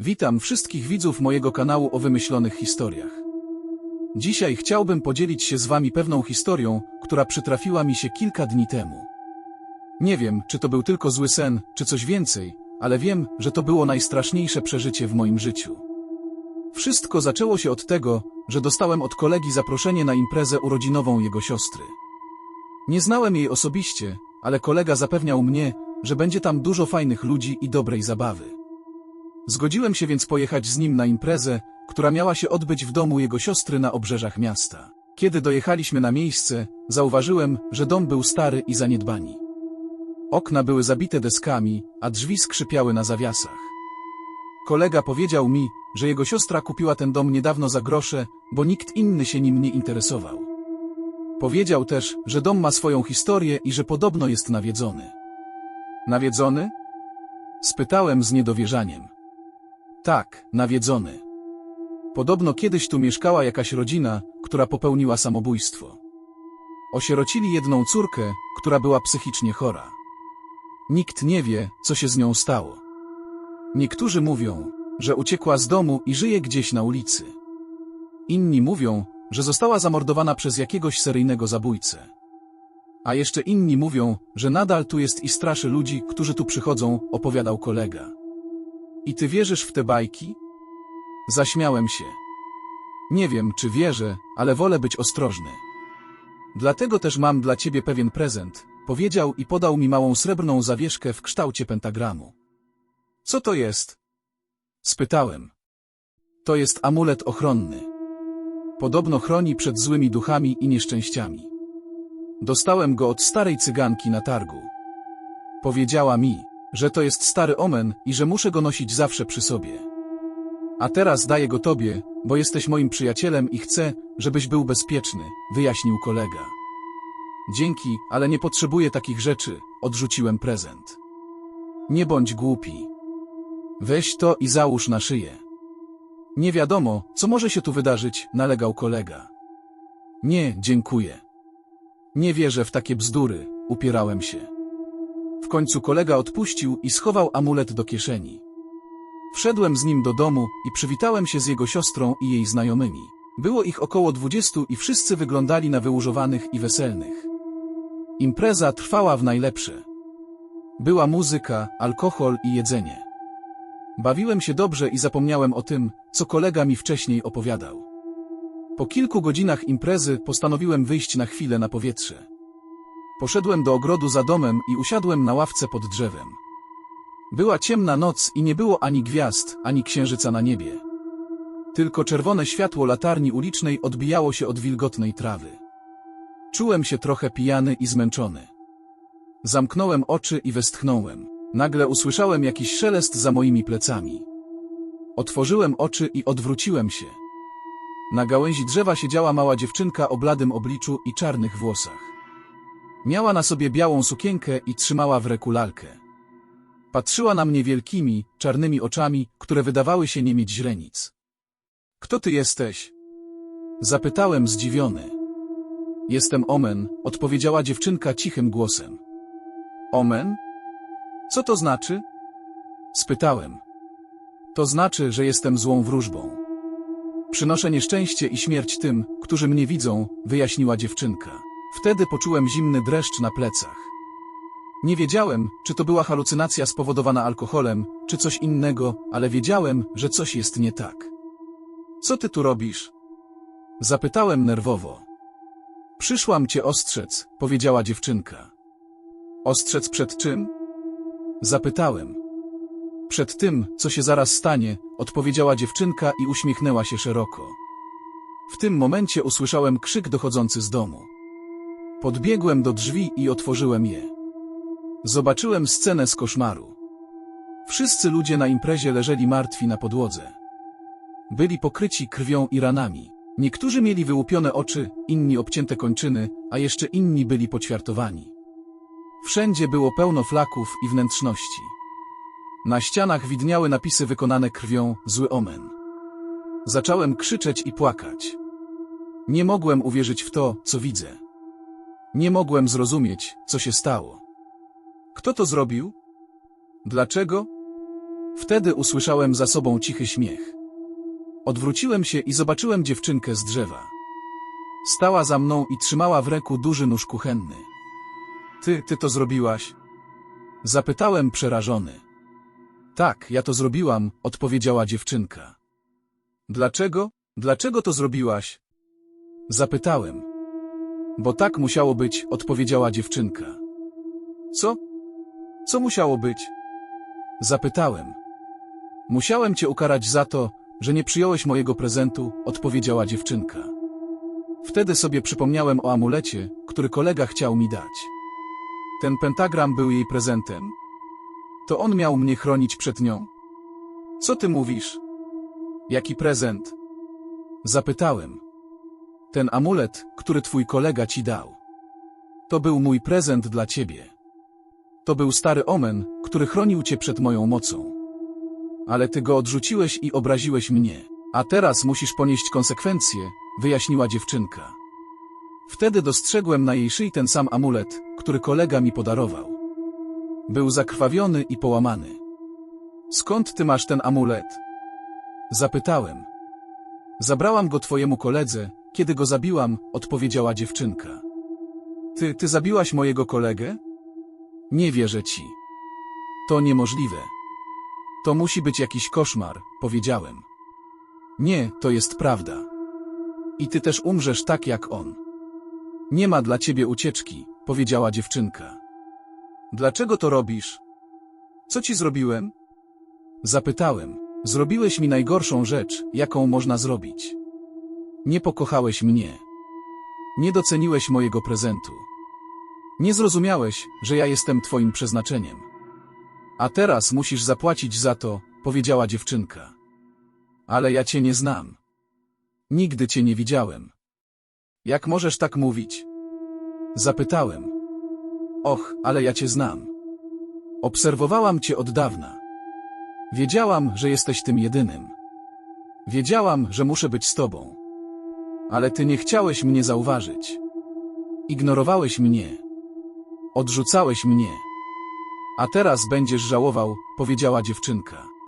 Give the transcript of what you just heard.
Witam wszystkich widzów mojego kanału o wymyślonych historiach. Dzisiaj chciałbym podzielić się z wami pewną historią, która przytrafiła mi się kilka dni temu. Nie wiem, czy to był tylko zły sen, czy coś więcej, ale wiem, że to było najstraszniejsze przeżycie w moim życiu. Wszystko zaczęło się od tego, że dostałem od kolegi zaproszenie na imprezę urodzinową jego siostry. Nie znałem jej osobiście, ale kolega zapewniał mnie, że będzie tam dużo fajnych ludzi i dobrej zabawy. Zgodziłem się więc pojechać z nim na imprezę, która miała się odbyć w domu jego siostry na obrzeżach miasta. Kiedy dojechaliśmy na miejsce, zauważyłem, że dom był stary i zaniedbani. Okna były zabite deskami, a drzwi skrzypiały na zawiasach. Kolega powiedział mi, że jego siostra kupiła ten dom niedawno za grosze, bo nikt inny się nim nie interesował. Powiedział też, że dom ma swoją historię i że podobno jest nawiedzony. Nawiedzony? Spytałem z niedowierzaniem. Tak, nawiedzony. Podobno kiedyś tu mieszkała jakaś rodzina, która popełniła samobójstwo. Osierocili jedną córkę, która była psychicznie chora. Nikt nie wie, co się z nią stało. Niektórzy mówią, że uciekła z domu i żyje gdzieś na ulicy. Inni mówią, że została zamordowana przez jakiegoś seryjnego zabójcę. A jeszcze inni mówią, że nadal tu jest i straszy ludzi, którzy tu przychodzą, opowiadał kolega. I ty wierzysz w te bajki? Zaśmiałem się. Nie wiem, czy wierzę, ale wolę być ostrożny. Dlatego też mam dla ciebie pewien prezent, powiedział i podał mi małą srebrną zawieszkę w kształcie pentagramu. Co to jest? Spytałem. To jest amulet ochronny. Podobno chroni przed złymi duchami i nieszczęściami. Dostałem go od starej cyganki na targu. Powiedziała mi, że to jest stary omen i że muszę go nosić zawsze przy sobie. A teraz daję go tobie, bo jesteś moim przyjacielem i chcę, żebyś był bezpieczny, wyjaśnił kolega. Dzięki, ale nie potrzebuję takich rzeczy, odrzuciłem prezent. Nie bądź głupi. Weź to i załóż na szyję. Nie wiadomo, co może się tu wydarzyć, nalegał kolega. Nie, dziękuję. Nie wierzę w takie bzdury, upierałem się. W końcu kolega odpuścił i schował amulet do kieszeni. Wszedłem z nim do domu i przywitałem się z jego siostrą i jej znajomymi. Było ich około dwudziestu i wszyscy wyglądali na wyłużowanych i weselnych. Impreza trwała w najlepsze. Była muzyka, alkohol i jedzenie. Bawiłem się dobrze i zapomniałem o tym, co kolega mi wcześniej opowiadał. Po kilku godzinach imprezy postanowiłem wyjść na chwilę na powietrze. Poszedłem do ogrodu za domem i usiadłem na ławce pod drzewem. Była ciemna noc i nie było ani gwiazd, ani księżyca na niebie. Tylko czerwone światło latarni ulicznej odbijało się od wilgotnej trawy. Czułem się trochę pijany i zmęczony. Zamknąłem oczy i westchnąłem. Nagle usłyszałem jakiś szelest za moimi plecami. Otworzyłem oczy i odwróciłem się. Na gałęzi drzewa siedziała mała dziewczynka o bladym obliczu i czarnych włosach. Miała na sobie białą sukienkę i trzymała w ręku lalkę. Patrzyła na mnie wielkimi, czarnymi oczami, które wydawały się nie mieć źrenic. Kto ty jesteś? Zapytałem zdziwiony. Jestem Omen, odpowiedziała dziewczynka cichym głosem. Omen? Co to znaczy? Spytałem. To znaczy, że jestem złą wróżbą. Przynoszę nieszczęście i śmierć tym, którzy mnie widzą, wyjaśniła dziewczynka. Wtedy poczułem zimny dreszcz na plecach. Nie wiedziałem, czy to była halucynacja spowodowana alkoholem, czy coś innego, ale wiedziałem, że coś jest nie tak. Co ty tu robisz? Zapytałem nerwowo. Przyszłam cię ostrzec, powiedziała dziewczynka. Ostrzec przed czym? Zapytałem. Przed tym, co się zaraz stanie, odpowiedziała dziewczynka i uśmiechnęła się szeroko. W tym momencie usłyszałem krzyk dochodzący z domu. Podbiegłem do drzwi i otworzyłem je. Zobaczyłem scenę z koszmaru. Wszyscy ludzie na imprezie leżeli martwi na podłodze. Byli pokryci krwią i ranami. Niektórzy mieli wyłupione oczy, inni obcięte kończyny, a jeszcze inni byli poćwiartowani. Wszędzie było pełno flaków i wnętrzności. Na ścianach widniały napisy wykonane krwią, zły omen. Zacząłem krzyczeć i płakać. Nie mogłem uwierzyć w to, co widzę. Nie mogłem zrozumieć, co się stało. Kto to zrobił? Dlaczego? Wtedy usłyszałem za sobą cichy śmiech. Odwróciłem się i zobaczyłem dziewczynkę z drzewa. Stała za mną i trzymała w ręku duży nóż kuchenny. Ty, ty to zrobiłaś? Zapytałem przerażony. Tak, ja to zrobiłam, odpowiedziała dziewczynka. Dlaczego? Dlaczego to zrobiłaś? Zapytałem. Bo tak musiało być, odpowiedziała dziewczynka. Co? Co musiało być? Zapytałem. Musiałem cię ukarać za to, że nie przyjąłeś mojego prezentu, odpowiedziała dziewczynka. Wtedy sobie przypomniałem o amulecie, który kolega chciał mi dać. Ten pentagram był jej prezentem? To on miał mnie chronić przed nią? Co ty mówisz? Jaki prezent? Zapytałem. Ten amulet, który twój kolega ci dał. To był mój prezent dla ciebie. To był stary omen, który chronił cię przed moją mocą. Ale ty go odrzuciłeś i obraziłeś mnie. A teraz musisz ponieść konsekwencje, wyjaśniła dziewczynka. Wtedy dostrzegłem na jej szyi ten sam amulet, który kolega mi podarował. Był zakrwawiony i połamany. Skąd ty masz ten amulet? Zapytałem. Zabrałam go twojemu koledze, kiedy go zabiłam, odpowiedziała dziewczynka. Ty, ty zabiłaś mojego kolegę? Nie wierzę ci. To niemożliwe. To musi być jakiś koszmar, powiedziałem. Nie, to jest prawda. I ty też umrzesz tak jak on. Nie ma dla ciebie ucieczki, powiedziała dziewczynka. Dlaczego to robisz? Co ci zrobiłem? Zapytałem. Zrobiłeś mi najgorszą rzecz, jaką można zrobić. Nie pokochałeś mnie. Nie doceniłeś mojego prezentu. Nie zrozumiałeś, że ja jestem twoim przeznaczeniem. A teraz musisz zapłacić za to, powiedziała dziewczynka. Ale ja cię nie znam. Nigdy cię nie widziałem. Jak możesz tak mówić? Zapytałem. Och, ale ja cię znam. Obserwowałam cię od dawna. Wiedziałam, że jesteś tym jedynym. Wiedziałam, że muszę być z tobą. Ale ty nie chciałeś mnie zauważyć. Ignorowałeś mnie. Odrzucałeś mnie. A teraz będziesz żałował, powiedziała dziewczynka.